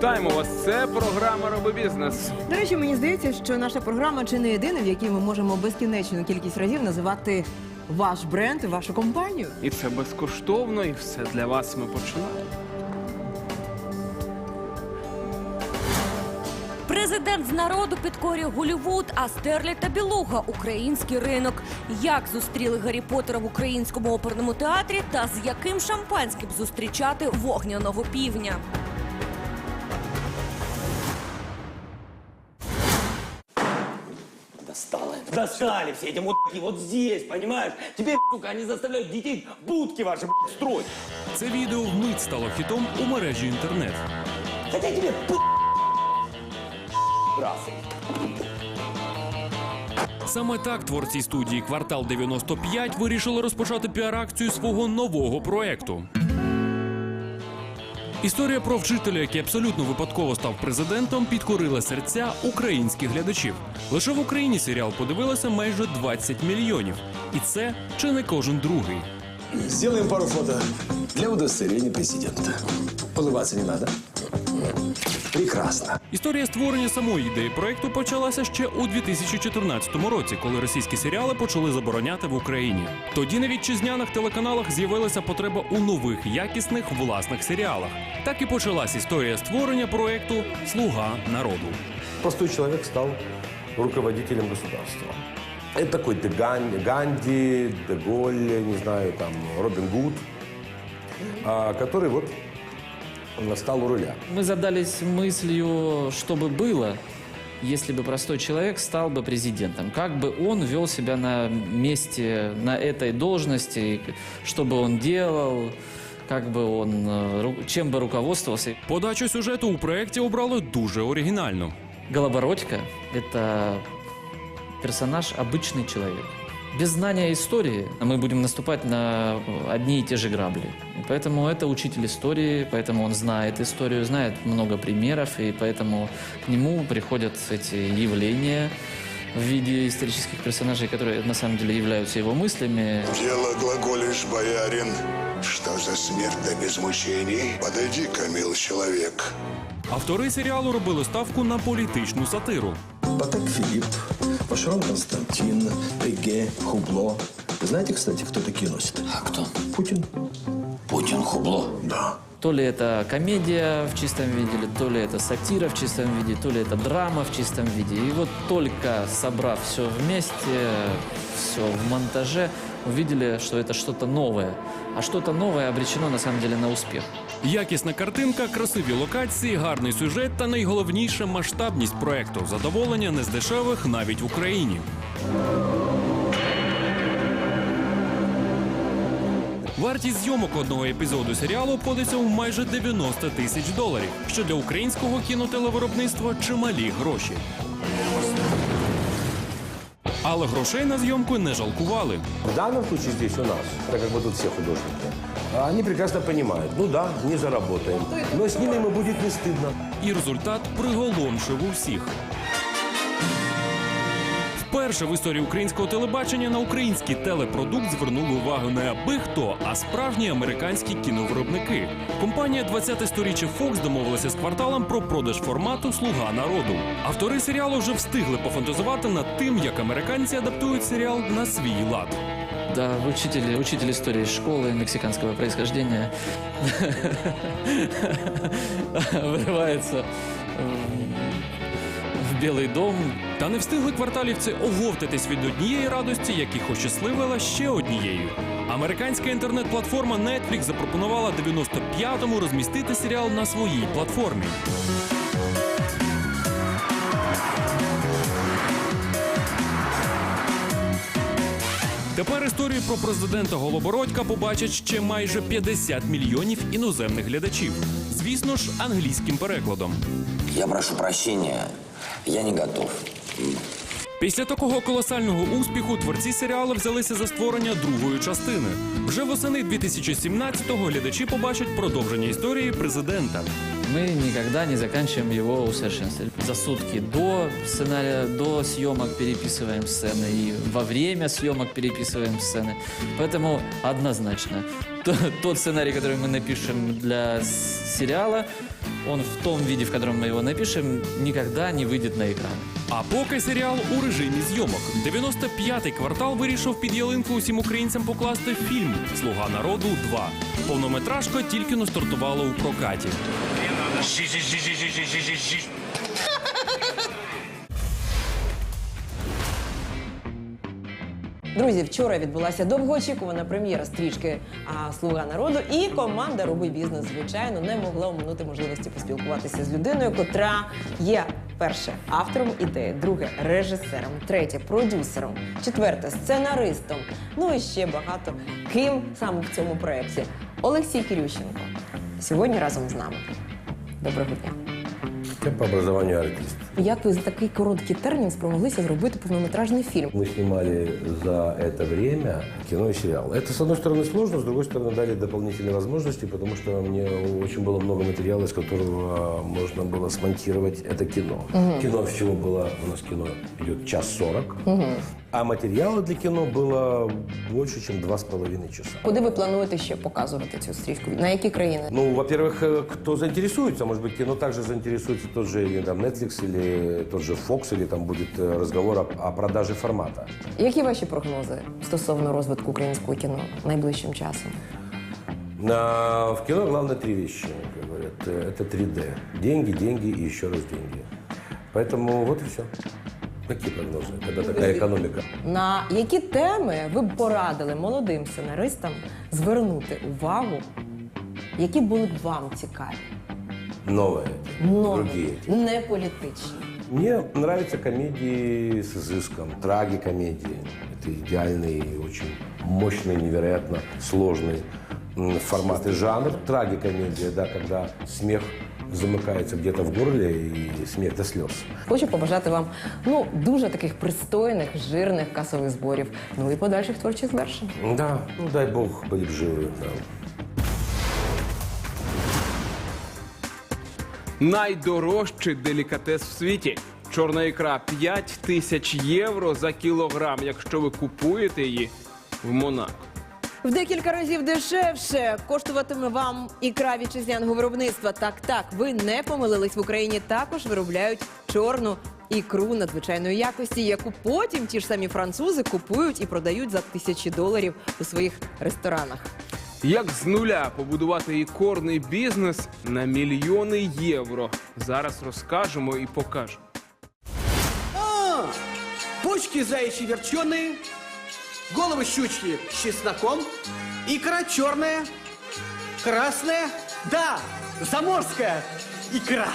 Вітаємо вас! Це програма Роби бізнес. До речі, мені здається, що наша програма чи не єдина, в якій ми можемо безкінечну кількість разів називати ваш бренд, вашу компанію. І це безкоштовно, і все для вас ми починаємо. Президент з народу підкорює Голівуд, а Стерлі та Білуга український ринок. Як зустріли Гаррі Поттера в українському оперному театрі та з яким шампанським зустрічати вогняного півня? Достали все эти мудаки вот здесь, понимаешь? Теперь, сука, они заставляют детей будки ваши блядь, строить. Це відео вмить стало хітом у мережі інтернет. Хотя тебе п... расы. Саме так творці студії Квартал 95 вирішили розпочати піар-акцію свого нового проекту. Історія про вчителя, який абсолютно випадково став президентом, підкорила серця українських глядачів. Лише в Україні серіал подивилося майже 20 мільйонів, і це чи не кожен другий. Сделаем пару фото для удостоверения президента. Улыбаться не надо. Прекрасно. Історія створення самої ідеї проекту почалася ще у 2014 році, коли російські серіали почали забороняти в Україні. Тоді на вітчизняних телеканалах з'явилася потреба у нових якісних власних серіалах. Так і почалась історія створення проекту Слуга народу. простой человек стал руководителем государства. Это такой Де Ган- Ганди, Деголь, не знаю, там, Робин Гуд, который вот стал у руля. Мы задались мыслью, что бы было, если бы простой человек стал бы президентом. Как бы он вел себя на месте, на этой должности, что бы он делал, как бы он, э, чем бы руководствовался. Подачу сюжету у проекті обрали дуже оригінально. Голобородько – это персонаж обычный человек. Без знания истории мы будем наступать на одни и те же грабли. И поэтому это учитель истории, поэтому он знает историю, знает много примеров, и поэтому к нему приходят эти явления в виде исторических персонажей, которые на самом деле являются его мыслями. Дело глаголишь, боярин. Что за смерть да без мучений? Подойди-ка, мил человек. Автори серіалу робили ставку на політичну сатиру. Патек Филипп, Пашарон Константин, Эге, Хубло. Вы знаете, кстати, кто такие носит? А кто? Путин. Путин хубло. Да. То ли это комедия в чистом виде, или то ли это сатира в чистом виде, то ли это драма в чистом виде. И вот только собрав все вместе, все в монтаже, увидели, что это что-то новое. А что-то новое обречено на самом деле на успех. Якісна картинка, красиві локації, гарний сюжет та найголовніше масштабність проекту. Задоволення не з дешевих навіть в Україні. Вартість зйомок одного епізоду серіалу обходиться у майже 90 тисяч доларів, що для українського кінотелевиробництва чималі гроші. Але грошей на зйомку не жалкували. В данном случае здесь у нас, так как мы тут все художники, они прекрасно понимают, ну да, не заработаем, но с ними ему будет не стыдно. І результат приголомшив усіх. Вперше в історії українського телебачення на український телепродукт звернули увагу не аби хто, а справжні американські кіновиробники. Компанія 20 сторіччя Fox домовилася з кварталом про продаж формату Слуга народу. Автори серіалу вже встигли пофантазувати над тим, як американці адаптують серіал на свій лад. Да, учитель, учитель истории школы мексиканского происхождения вырывается в дом. Та не встигли кварталівці оговтатись від однієї радості, як їх ощасливила ще однією. Американська інтернет-платформа Netflix запропонувала 95-му розмістити серіал на своїй платформі. Тепер історію про президента Голобородька побачать ще майже 50 мільйонів іноземних глядачів. Звісно ж, англійським перекладом. Я прошу прощения, я не готов. Після такого колосального успіху творці серіалу взялися за створення другої частини. Вже восени 2017-го глядачі побачать продовження історії президента. Мы никогда не заканчиваем его усовершенствовать. За сутки до сценария, до съемок переписываем сцены и во время съемок переписываем сцены. Поэтому однозначно то- тот сценарий, который мы напишем для с- сериала, он в том виде, в котором мы его напишем, никогда не выйдет на экран. А поки серіал у режимі зйомок. 95-й квартал вирішив під ялинку усім українцям покласти фільм Слуга народу 2. Повнометражка тільки но стартувала у прокаті. Друзі, вчора відбулася довгоочікувана прем'єра стрічки а, Слуга народу, і команда Роби бізнес, звичайно, не могла оминути можливості поспілкуватися з людиною, котра є перше автором ідеї, друге режисером, третє продюсером, четверте сценаристом. Ну і ще багато ким саме в цьому проєкті. Олексій Кирющенко сьогодні разом з нами. Доброго дня. Я по образованию артист. Як ви за такий короткий термін спромоглися зробити повнометражний фільм? Мы снимали за это время кино и сериал. Это, с одной стороны, сложно, с другой стороны, дали дополнительные возможности, потому что мне очень было много материала, из которого можно было смонтировать это кино. Кино всего было, у нас кино идет час сорок, а материала для кино было больше, чем два с половиной часа. Куди ви плануєте ще показувати цю стрічку? На які країни? Ну, во-первых, э, кто заинтересуется, может быть, кино также заинтересуется тот же или, там, Netflix или тот же Fox, или там будет э, разговор о, о продаже формата. Які ваші прогнози стосовно розвитку українського кіно найближчим часом? На- в кино главное три вещи, как говорят. Э, Это 3D. Деньги, деньги и еще раз деньги. Поэтому вот и все. Какие прогнозы, когда такая экономика? На які теми ви б порадили молодим сценаристам звернути увагу, які були б вам цікаві? Новые, Нові, другие. не політичні. Мне нравятся комедии с изыском, трагикомедии. Это идеальный, и очень мощный, невероятно сложный м, формат и жанр. Трагикомедия, да, когда смех замыкается где-то в горле и смех до слез. Хочу побажати вам ну дуже таких пристойних, жирних касових зборів. Ну і подальших творчих звершень. Да, ну дай бог были б живы. Да. Найдорожчий делікатес в світі. Чорна ікра 5 тисяч євро за кілограм, якщо ви купуєте її в Монако. В декілька разів дешевше коштуватиме вам ікра вітчизняного виробництва. Так, так, ви не помилились в Україні. Також виробляють чорну ікру надзвичайної якості, яку потім ті ж самі французи купують і продають за тисячі доларів у своїх ресторанах. Як з нуля побудувати ікорний бізнес на мільйони євро? Зараз розкажемо і покажемо. А, почки заячьи верченые, головы щучки с чесноком, икра черная, красная, да, заморская икра.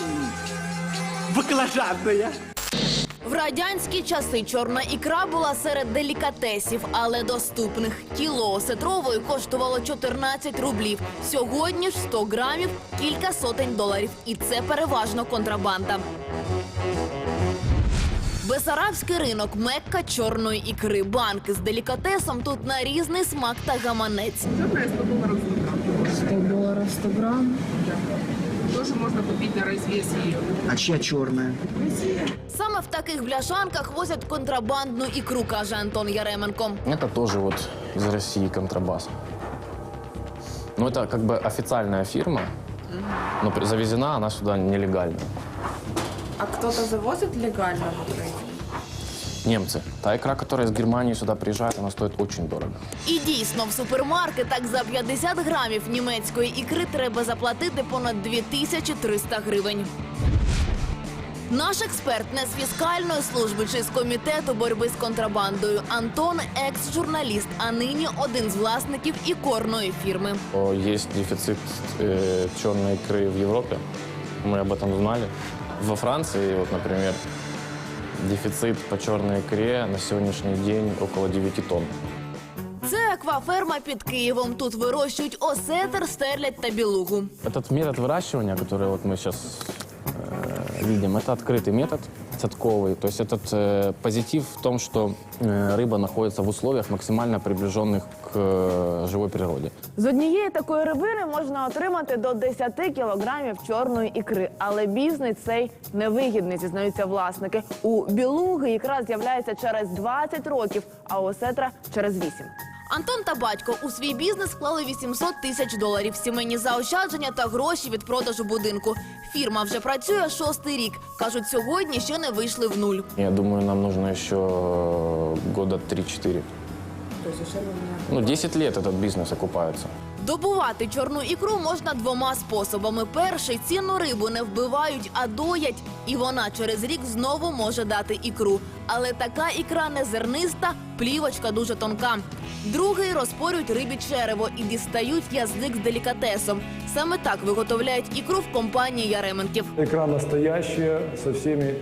М, Баклажанная. В радянські часи чорна ікра була серед делікатесів, але доступних. Кіло осетрової коштувало 14 рублів. Сьогодні ж 100 грамів кілька сотень доларів. І це переважно контрабанда. Бесарабський ринок Мекка чорної ікри. Банки з делікатесом тут на різний смак та гаманець. 100 долларов 100 грамм. Тоже можно купить на развес ее. А чья черная? Саме в таких бляшанках возять контрабандну ікру, каже Антон Яременко. Это тоже вот из России контрабас. Ну, это как бы официальная фирма, но завезена она сюда нелегально. А кто-то завозит легально в Украину? Немцы. Та икра, которая из Германии сюда приезжает, она стоит очень дорого. І дійсно, в супермаркетах за 50 грамів німецької ікри треба заплатити понад 2300 гривень. Наш експерт не з фіскальної служби чи з комітету боротьби з контрабандою. Антон екс-журналіст, а нині один з власників ікорної фірми. О, Есть дефицит э, черной икры в Европе. Мы об этом знали. Во Франции, вот, например, дефицит по черной икре на сегодняшний день около 9 тонн. Це акваферма під Києвом. Тут вирощують осетр, стерлядь та білугу. Этот метод выращивания, который вот мы сейчас видим, это открытый метод. цятковый. То есть этот э, позитив в том, что э, рыба находится в условиях максимально приближенных к э, живой природе. З однієї такої рибини можна отримати до 10 кілограмів чорної ікри, але бізнес цей невигідний, зізнаються власники. У білуги ікра з'являється через 20 років, а у осетра через 8. Антон та батько у свій бізнес вклали 800 тисяч доларів, сімейні заощадження та гроші від продажу будинку. Фірма вже працює шостий рік. кажуть, сьогодні ще не вийшли в нуль. Я думаю, нам нужно еще э, года 3-4. Ну, 10 лет этот бизнес окупается. Добувати чорну ікру можна двома способами. Перший цінну рибу не вбивають, а доять, і вона через рік знову може дати ікру. Але така ікра не зерниста, плівочка дуже тонка. Другий розпорюють рибі черево і дістають язик з делікатесом. Саме так виготовляють ікру в компанії Яременків. Икра настоящая, со всеми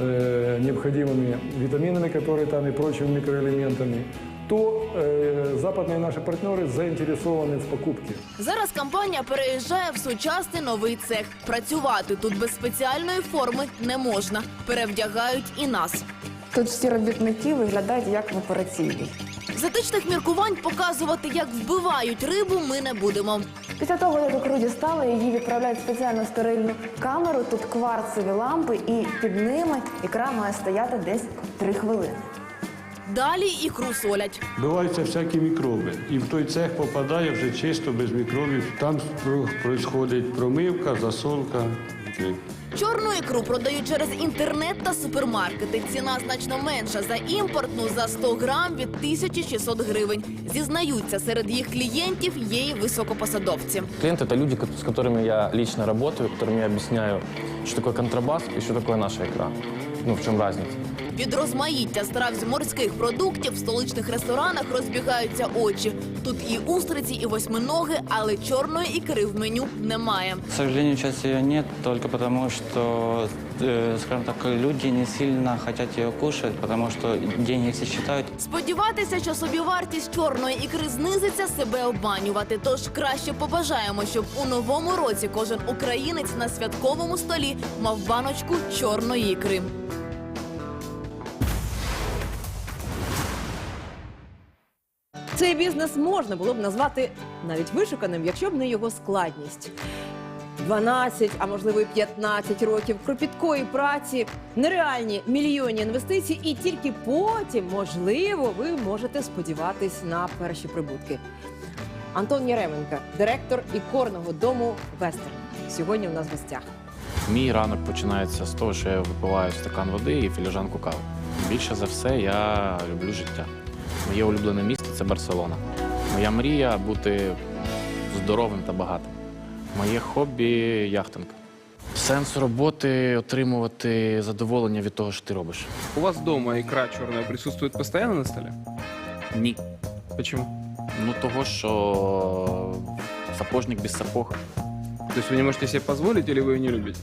э, необходимыми витаминами, которые там и прочими микроэлементами, то э, западные наши партнеры заинтересованы в покупке. Зараз компанія переїжджає в сучасний новий цех. Працювати тут без спеціальної форми не можна. Перевдягають і нас. Тут всі робітники виглядають як в операційній. З етичних міркувань показувати, як вбивають рибу, ми не будемо. Після того, як ікру дістали, її відправляють в спеціальну стерильну камеру. Тут кварцеві лампи, і під ними ікра має стояти десь 3 хвилини. Далі ікру солять. Буваються всякі мікроби. І в той цех попадає вже чисто без мікробів. Там відбувається промивка, засолка. Чорну ікру продають через інтернет та супермаркети. Ціна значно менша за імпортну за 100 грам від 1600 гривень. Зізнаються, серед їх клієнтів є і високопосадовці. Клиенты — это люди, ко- с которыми я лично работаю, которым я объясняю, что такое контрабас и что такое наша икра. Ну, в чем разница. Від розмаїття страв з морських продуктів в столичних ресторанах розбігаються очі. Тут і устриці, і восьминоги, але чорної ікри в меню немає. К сожалению, сейчас ее нет, только потому что, э, скажем так, люди не сильно хотят ее кушать, потому что деньги все считают. Сподіватися, що собівартість чорної ікри знизиться, себе обманювати. Тож краще побажаємо, щоб у новому році кожен українець на святковому столі мав баночку чорної ікри. Цей бізнес можна було б назвати навіть вишуканим, якщо б не його складність. 12, а можливо і 15 років кропіткої праці, нереальні мільйонні інвестицій, і тільки потім, можливо, ви можете сподіватись на перші прибутки. Антон Яременко, директор ікорного дому Вестерн. Сьогодні у нас в гостях. Мій ранок починається з того, що я випиваю стакан води і філіжанку кави. Більше за все, я люблю життя. Моє улюблене місто це Барселона. Моя мрія бути здоровим та багатим. Моє хобі яхтинг. Сенс роботи отримувати задоволення від того, що ти робиш. У вас дома икра черная присутствует постоянно на столе? Ні. Почему? Ну того, що сапожник без сапог. То есть вы не можете себе позволить или вы ее не любите?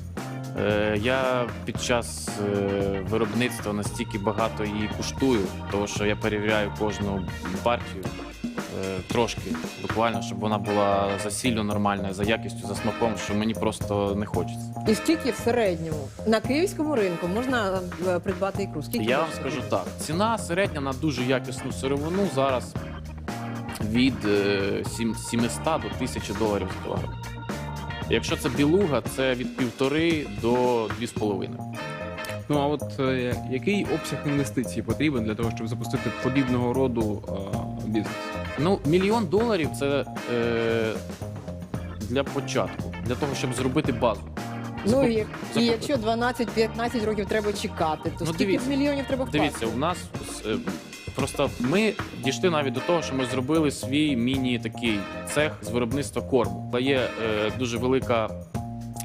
Е, Я під час е, виробництва настільки багато її куштую, тому що я перевіряю кожну партію е, трошки, буквально, щоб вона була за сіллю нормальною, за якістю, за смаком, що мені просто не хочеться. І скільки в середньому на київському ринку можна е, придбати ікру? Скільки Я вам скажу так: ціна середня на дуже якісну сировину зараз від е, сім- 700 до 1000 доларів за кілограм. Якщо це білуга, це від півтори до 2,5. Ну а от е, який обсяг інвестицій потрібен для того, щоб запустити подібного роду е, бізнес? Ну, мільйон доларів це е, для початку, для того, щоб зробити базу. Ну і, і якщо 12-15 років треба чекати, то Ну, скільки дивіться, мільйонів треба вкласти? Дивіться, у нас е, просто ми дійшли навіть до того, що ми зробили свій міні такий цех з виробництва корму. Та є е, дуже велика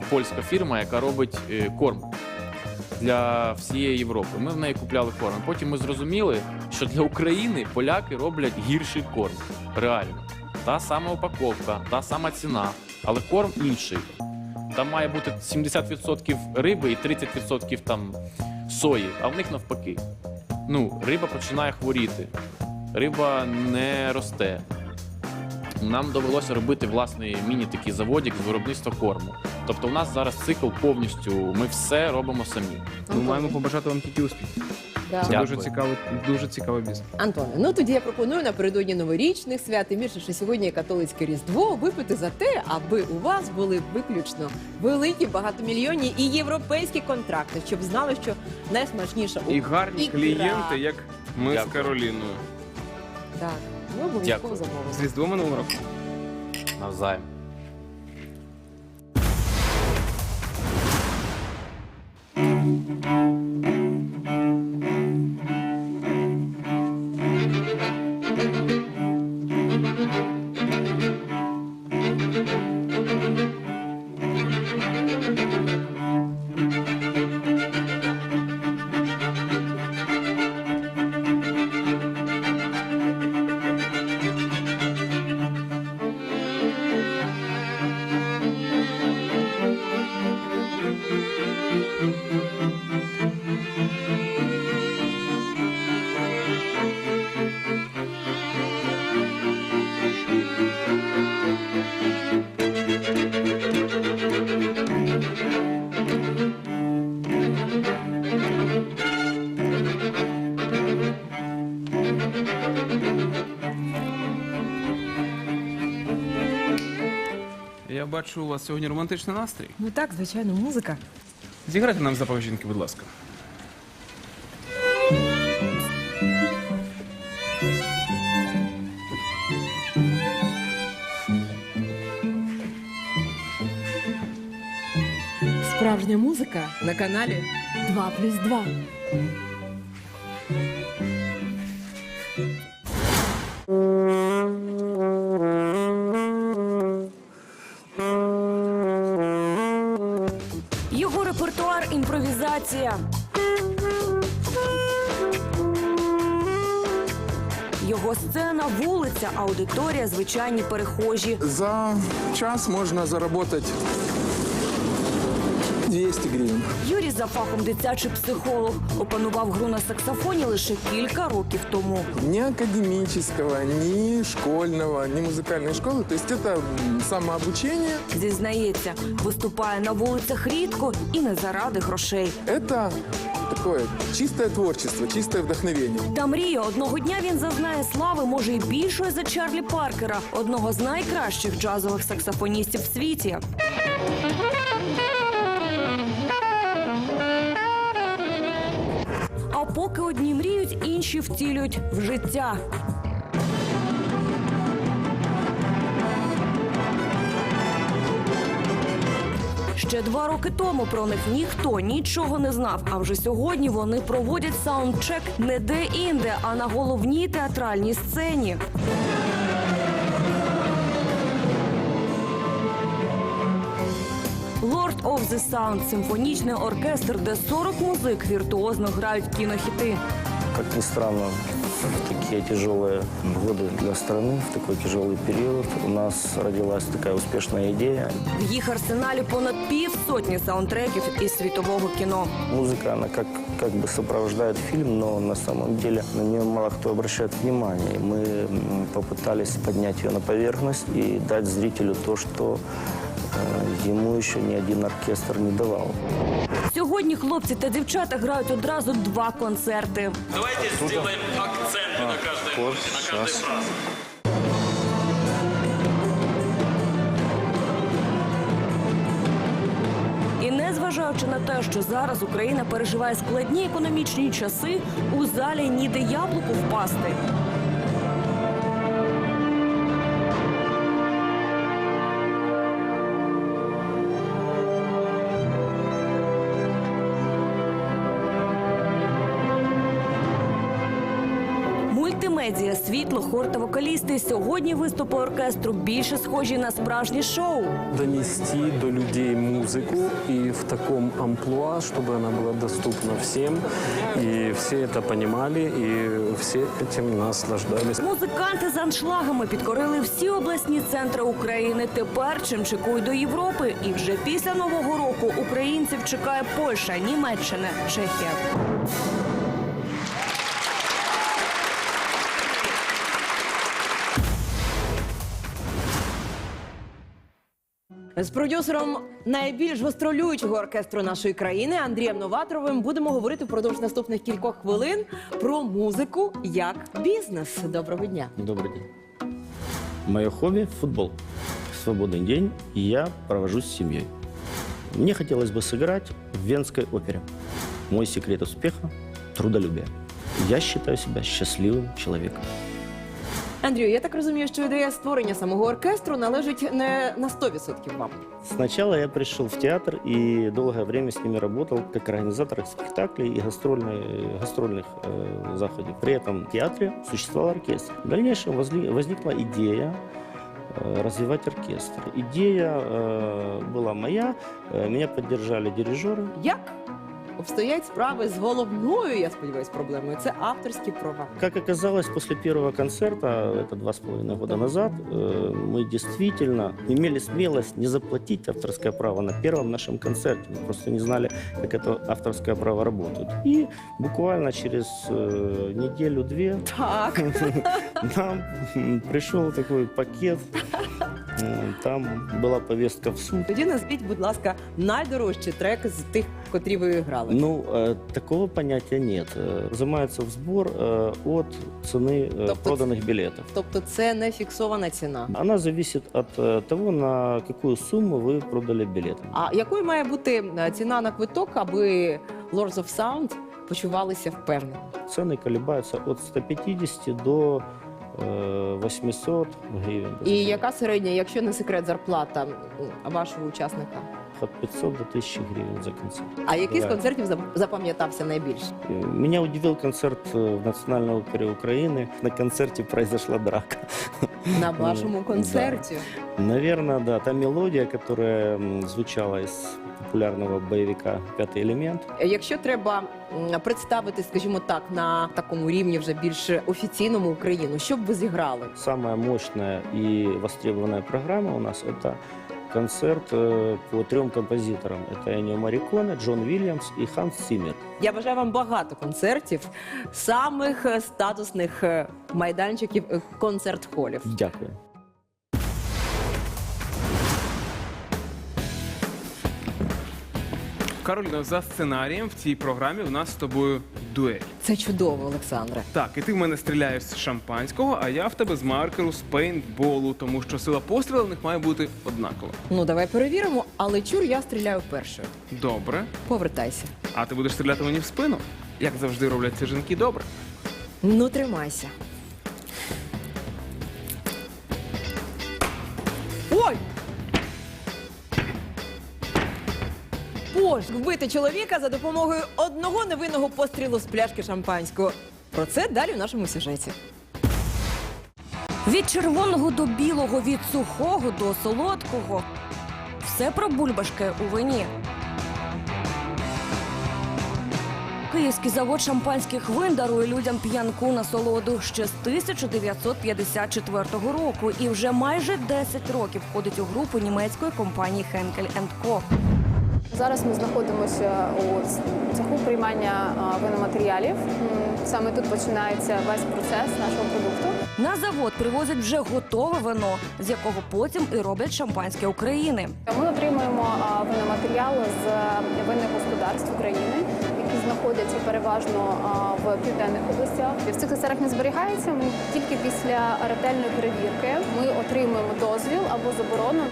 польська фірма, яка робить е, корм для всієї Європи. Ми в неї купляли корм. Потім ми зрозуміли, що для України поляки роблять гірший корм. Реально. Та сама упаковка, та сама ціна, але корм інший. Там має бути 70% риби і 30% там сої, а в них навпаки. Ну, риба починає хворіти, риба не росте. нам довелося робити власний міні такий заводик з виробництва корму. Тобто, у нас зараз цикл повністю. Ми все робимо самі. Ми маємо побажати вам тільки успіху. Да. Це дуже цікавий, дуже цікавий бізнес. Антоне, ну тоді я пропоную напередодні новорічних свят, і більше, що сьогодні є католицьке різдво, випити за те, аби у вас були виключно великі багатомільйонні і європейські контракти, щоб знали, що найсмачніша І гарні ікра. клієнти, як ми Дякую. з Кароліною. Так, ми обов'язково Дякую. замовимо. З Різдвом і Новим роком. Навзаєм. Я бачу, у вас сьогодні романтичний настрій. Ну так, звичайно, музика. Зіграйте нам запах жінки, будь ласка. Справжня музика на каналі 2 плюс 2. Його сцена, вулиця, аудиторія, звичайні перехожі. За час можна заработать 200 гривен. Юрій за фахом дитячий психолог опанував гру на саксофоні лише кілька років тому. Ни академического, ни школьного, ни музыкальной школы. То есть это м, самообучение. Зізнається, виступає на вулицях рідко і не заради грошей. Это такое чистое творчество, чистое вдохновение. Та мріє, одного дня він зазнає слави, може і більшої за Чарлі Паркера, одного з найкращих джазових саксофоністів в світі. Поки одні мріють, інші втілюють в життя. Ще два роки тому про них ніхто нічого не знав. А вже сьогодні вони проводять саундчек не де-інде, а на головній театральній сцені. of the Sound – симфонічний оркестр, де 40 музик віртуозно грають кінохіти. Как ни странно, в такие тяжелые годы для страны, в такой тяжелый период у нас родилась такая успешная идея. В їх арсеналі понад півсотні саундтреків із світового кіно. Музыка, она как, как бы сопровождает фильм, но на самом деле на нее мало кто обращает внимание. И Мы м, попытались поднять ее на поверхность и дать зрителю то, что э, ему еще ни один оркестр не давал. Сьогодні хлопці та дівчата грають одразу два концерти. Давайте сделаем акценты на каждой, на фразе. І незважаючи на те, що зараз Україна переживає складні економічні часи, у залі ніде яблуку впасти. Мультимедіа, світло, хор та вокалісти. Сьогодні виступи оркестру більше схожі на справжнє шоу. донести до людей музыку и в таком амплуа, чтобы она была доступна всем, и все это понимали, и все этим наслаждались. Музиканти з аншлагами підкорили всі обласні центри України. Тепер чимчикують до Європи. І вже після нового року українців чекає Польща, Німеччина, Чехія. З продюсером найбільш гостролюючого оркестру нашої країни Андрієм Новаторовим будемо говорити впродовж наступних кількох хвилин про музику як бізнес. Доброго дня. Добрый день. Мое хобби – футбол. Свободный день, и я провожу с семьей. Мне хотелось бы сыграть в Венской опере. Мой секрет успеха – трудолюбие. Я считаю себя счастливым человеком. Андрію, я так розумію, що ідея створення самого оркестру належить не на 100% вам. Сначала я пришел в театр и долгое время с ними работал как организатор спектаклей и гастрольной- гастрольных э, заходов. При этом в театре существовал оркестр. В дальнейшем возли- возникла идея э, развивать оркестр. Идея э, была моя, э, меня поддержали дирижеры. Як обстоять справи з головною, я сподіваюся, проблемою? Це авторські права. Как оказалось, после первого концерта, это два с половиной года назад, э, мы действительно имели смелость не заплатить авторское право на первом нашем концерте. Мы просто не знали, как это авторское право работает. И буквально через э, неделю-две Так. нам м, пришел такой пакет. М, Там была повестка в суд. Тоді назвіть, будь ласка, найдорожчий трек з тих, котрі ви грали. Ну, э, такого понятия нет. Э, Взимается в сбор э, от цены э, Тобто проданных билетов. Тобто це не фіксована ціна. Она зависит от э, того, на какую сумму вы продали билет. А якою має бути е, ціна на квиток, аби Lords of Sound почувалися впевнено? Цены колебаются от 150 до э, 800 гривен. І яка середня, якщо не секрет, зарплата вашого учасника? От 500 до 1000 гривен за концерт. А який з Бывает. концертів зап- запам'ятався найбільше? Э, Меня удивил концерт э, в Национальной опере Украины. На концерте произошла драка. На вашому Да. концерті? Наверное, да. Та мелодия, которая м, звучала из популярного боевика «Пятый элемент». Якщо треба м, представити, скажімо так, на такому рівні вже більш офіційному Україну, що б ви зіграли? Самая мощная и востребованная программа у нас – это концерт э, по трем композиторам. Это Эннио Мариконе, Джон Вильямс и Ханс Циммер. Я бажаю вам багато концертів, самих е, статусних е, майданчиків е, концерт-холів. Дякую. Кароліна, за сценарієм в цій програмі у нас з тобою дуель. Це чудово, Олександре. Так, і ти в мене стріляєш з шампанського, а я в тебе з маркеру з пейнтболу, тому що сила пострілу в них має бути однакова. Ну давай перевіримо, але чур я стріляю першою. Добре. Повертайся. А ти будеш стріляти мені в спину? Як завжди роблять ці жінки, добре. Ну тримайся. Пошк вбити чоловіка за допомогою одного невинного пострілу з пляшки шампанського. Про це далі в нашому сюжеті. Від червоного до білого, від сухого до солодкого. Все про бульбашки у вині. Київський завод шампанських вин дарує людям п'янку насолоду ще з 1954 року і вже майже 10 років входить у групу німецької компанії Henkel Co. Зараз ми знаходимося у цеху приймання виноматеріалів. Саме тут починається весь процес нашого продукту. На завод привозять вже готове вино, з якого потім і роблять шампанське України. Ми отримуємо а, виноматеріал з винних господарств України, які знаходяться переважно в південних областях. В цих цесарах не зберігається. Тільки після ретельної перевірки ми отримуємо дозвіл або заборону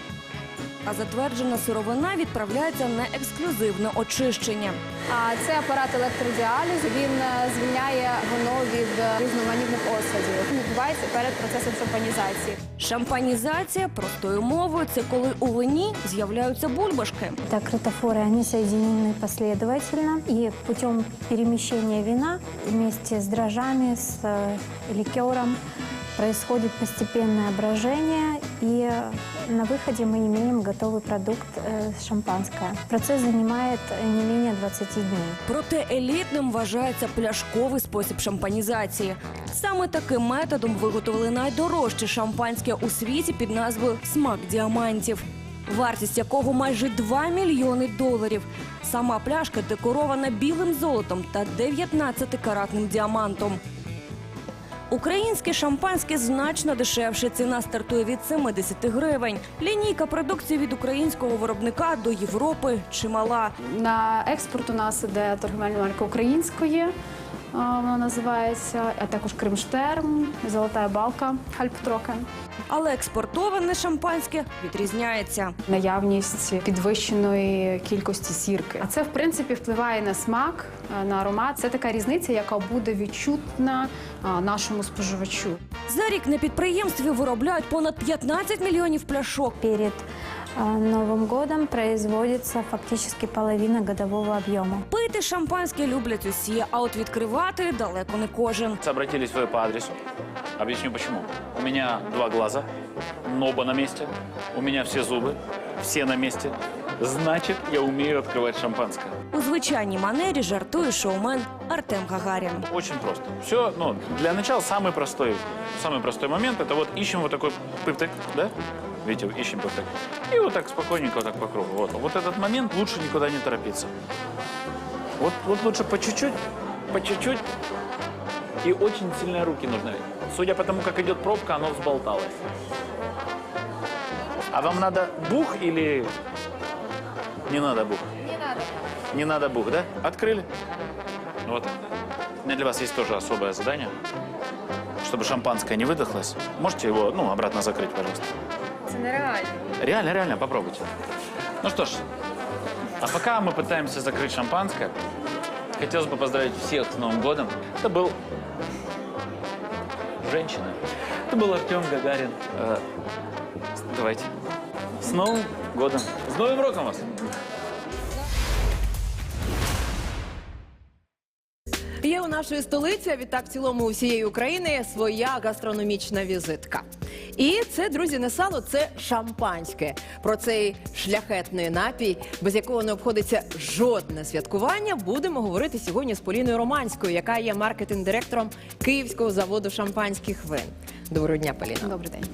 А затверджена сировина відправляється на ексклюзивне очищення. А це апарат електродіалізу. Він е, звільняє вино від е, різноманітних осадів. Відбувається перед процесом шампанізації. Шампанізація простою мовою це коли у вині з'являються бульбашки. Это кротофоры, они соединены последовательно, и путем перемещения вина вместе с дрожжами, с э, ликером происходит постепенное брожение, и на выходе мы имеем готовый продукт э, шампанское. Процесс занимает э, не менее 20 дней. Проте елітним вважається пляшковий спосіб шампанізації. Саме таким методом виготовили найдорожче шампанське у світі під назвою Смак діамантів, вартість якого майже 2 мільйони доларів. Сама пляшка декорована білим золотом та 19-каратним діамантом. Українське шампанське значно дешевше. Ціна стартує від 70 гривень. Лінійка продукції від українського виробника до Європи чимала. На експорт у нас іде торгівельна марка української. Вона називається, а також Кримштерм, Золота балка, Хальптрокен. Але експортоване шампанське відрізняється. Наявність підвищеної кількості сірки. А це, в принципі, впливає на смак, е, на аромат. Це така різниця, яка буде відчутна нашому споживачу. За рік на підприємстві виробляють понад 15 мільйонів пляшок. Перед Новым годом производится фактически половина годового объема. Пити шампанське люблять усі, а от відкривати далеко не кожен. Обратились вы по адресу. Объясню почему. У меня два глаза, оба на месте. У меня все зубы, все на месте. Значит, я умею открывать шампанское. У звичайній манері жартує шоумен Артем Гагарін. Очень просто. Все, ну, для начала самый простой, самый простой момент, это вот ищем вот такой пыптык, да? Видите, ищем пыптык. И вот так спокойненько вот так по кругу. Вот, вот этот момент лучше никуда не торопиться. Вот, вот лучше по чуть-чуть, по чуть-чуть. И очень сильные руки нужны. Судя по тому, как идет пробка, оно взболталось. А вам надо бух или не надо бух? Не надо. Не надо бух, да? Открыли. Вот. У меня для вас есть тоже особое задание. Чтобы шампанское не выдохлось. Можете его, ну, обратно закрыть, пожалуйста. Це нереально. Реально, реально, попробуйте. Ну что ж, а пока мы пытаемся закрыть шампанское, хотелось бы поздравить всех с Новым годом. Это был женщина. Это был Артем Гагарин. Э, давайте. С Новым годом. С Новым роком вас! нашої столиці, а відтак в цілому усієї України своя гастрономічна візитка. І це, друзі, не сало, це шампанське. Про цей шляхетний напій, без якого не обходиться жодне святкування, будемо говорити сьогодні з Поліною Романською, яка є маркетинг-директором Київського заводу шампанських вин. Доброго дня, Поліна. Добрий день.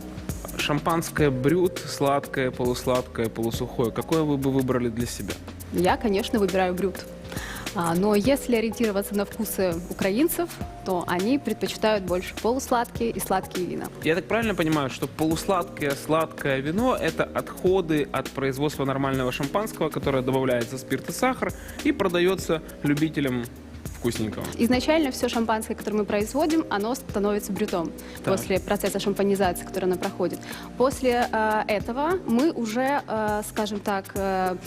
Шампанское брют, сладкое, полусладкое, полусухое. Какое вы бы выбрали для себя? Я, конечно, выбираю брют. А, Но если ориентироваться на вкусы украинцев, то они предпочитают больше полусладкие и сладкие вина. Я так правильно понимаю, что полусладкое, сладкое вино – это отходы от производства нормального шампанского, которое добавляется спирт и сахар и продается любителям вкусненького. Изначально все шампанское, которое мы производим, оно становится брютом Так. после процесса шампанизации, который оно проходит. После э, этого мы уже, э, скажем так, э,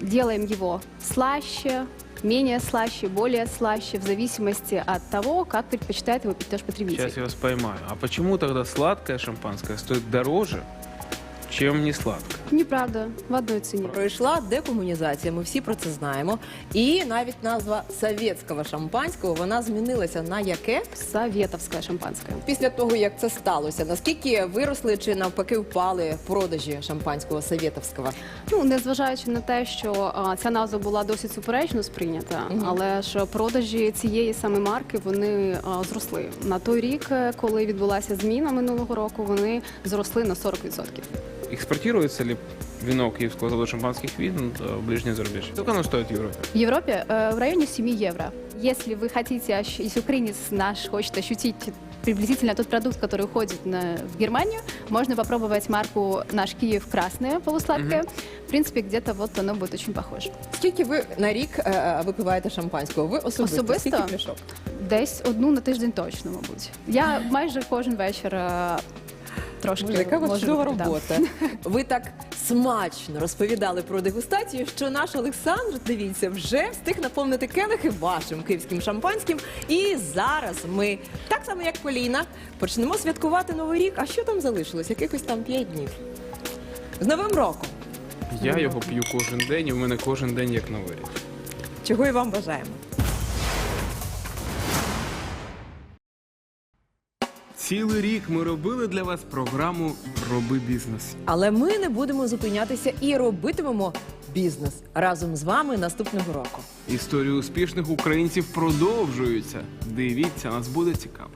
делаем его слаще, менее слаще, более слаще, в зависимости от того, как предпочитает его пить наш потребитель. Сейчас я вас поймаю. А почему тогда сладкое шампанское стоит дороже, чем не сладкое? Неправда, в одной ціні. Пройшла декомунізація, ми всі про це знаємо. І навіть назва совєтського шампанського вона змінилася на яке? Советовське шампанське. Після того, як це сталося, наскільки виросли чи навпаки впали продажі шампанського совєтовського? Ну, незважаючи на те, що а, ця назва була досить суперечно сприйнята, Мгм. але ж продажі цієї саме марки вони а, зросли. На той рік, е, коли відбулася зміна минулого року, вони зросли на 40% Экспортируется ли вино Киевского завода шампанских вин э, в ближнее зарубежье? Сколько оно стоит в Европе? В Европе э, в районе 7 евро. Если вы хотите, ощ- если украинец наш хочет ощутить приблизительно тот продукт, который уходит на, в Германию, можно попробовать марку «Наш Киев красное полусладкое». Мгм. В принципе, где-то вот оно будет очень похоже. Скільки ви на рік е, випиваєте шампанського? Ви особисто? Особисто? Скільки пляшок? Десь одну на тиждень точно, мабуть. Я майже кожен вечір е, трошки Боже, яка у вас можу чудова да. робота. Ви так смачно розповідали про дегустацію, що наш Олександр, дивіться, вже встиг наповнити келихи вашим київським шампанським. І зараз ми, так само як Поліна, почнемо святкувати Новий рік. А що там залишилось? Якихось там 5 днів. З Новим роком! Я його п'ю кожен день, і в мене кожен день як новий рік. Чого і вам бажаємо. Цілий рік ми робили для вас програму Роби бізнес. Але ми не будемо зупинятися і робитимемо бізнес разом з вами наступного року. Історії успішних українців продовжуються. Дивіться, нас буде цікаво.